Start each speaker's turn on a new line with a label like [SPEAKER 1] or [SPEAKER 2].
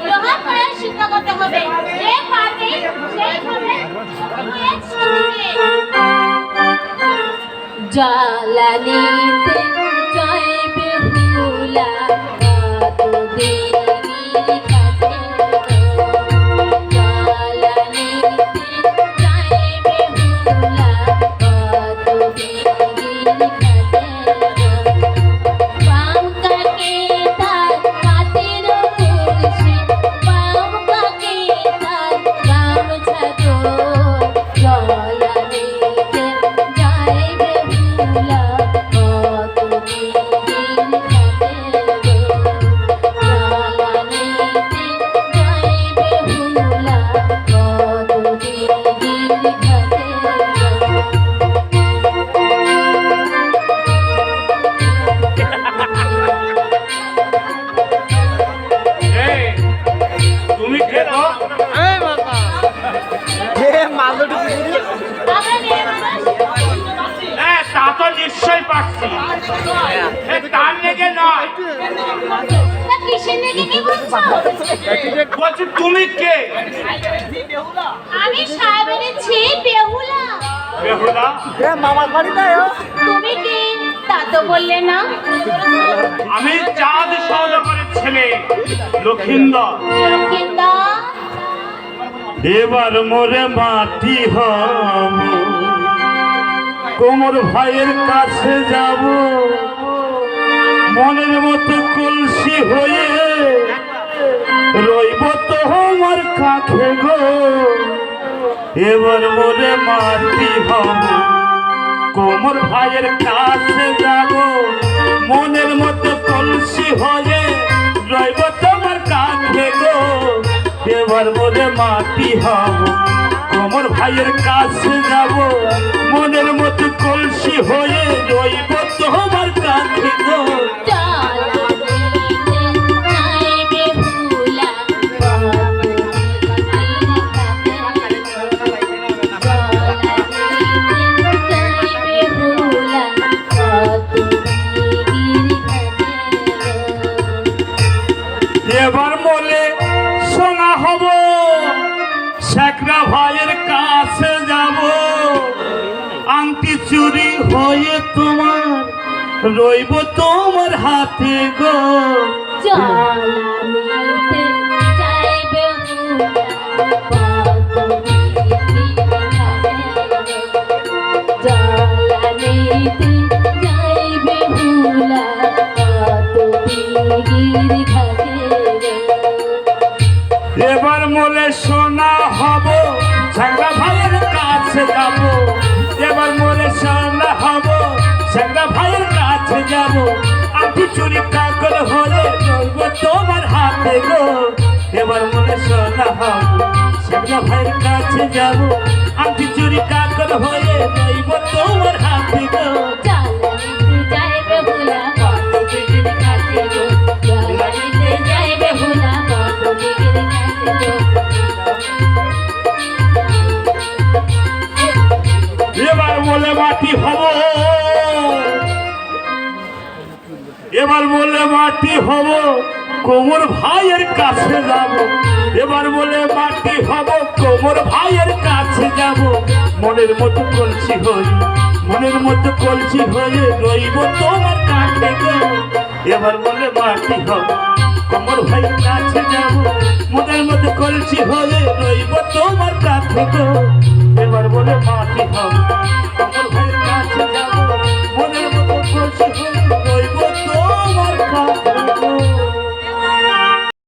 [SPEAKER 1] লোহার করে সিদ্ধ করতে হবে যে পারবে সেই হবে।
[SPEAKER 2] জ্বালানিতে যাইবে হুলা কত দেরি
[SPEAKER 3] love. তো নিশ্চয়ই পাচ্ছি তার লেগে নয়।
[SPEAKER 1] বলছো?
[SPEAKER 3] তুমি কে?
[SPEAKER 1] আমি সাহেবের ছি বেহুলা।
[SPEAKER 3] বেহুলা?
[SPEAKER 1] তুমি কি? তা তো বললে না।
[SPEAKER 3] আমি চাঁদ সহযোগের ছেলে লক্ষিন্দর। এবার মোরে মাটি হব। কোমর ভাইয়ের কাছে যাব। মনের মতো কলসি হয়ে রইব তো আমার কাছে গো। এবার মোরে মাটি হব। কোমর ভাইয়ের কাছে যাব। মনের মতো কলসি হয়ে রইব তোমার কাছে গো। এবার মোরে মাটি হব। কোমর ভাইয়ের কাছে যাব। মনের মতো কলসি হয়ে রইব তোমার কাছে ভাইয়ের কাছে যাব। আংটি চুরি হয়ে তোমার রইব তোমার হাতে গো।
[SPEAKER 2] জ্বালানিতে
[SPEAKER 3] যাব। আংটি চুরি কাকর হলে রইব তোমার হাতে গো। এবার মনে শোনা হব শেখরা ভাইয়ের কাছে যাব। আংটি চুরি কাকর হয়ে রইব তোমার হাতে গো। এবার বলে মাটি হব। এবার বলে মাটি হব? কোমর ভাইয়ের কাছে যাব। এবার বলে মাটি হব? কোমর ভাইয়ের কাছে যাব। মনের মতো কলছি হই মনের মতো কলছি হয়ে রইব তোমার কাছে এবার বলে মাটি হব? কোমর ভাইয়ের কাছে যাব। মনের মতো কলছি হয়ে রইব তোমার কাছে এবার বলে মাটি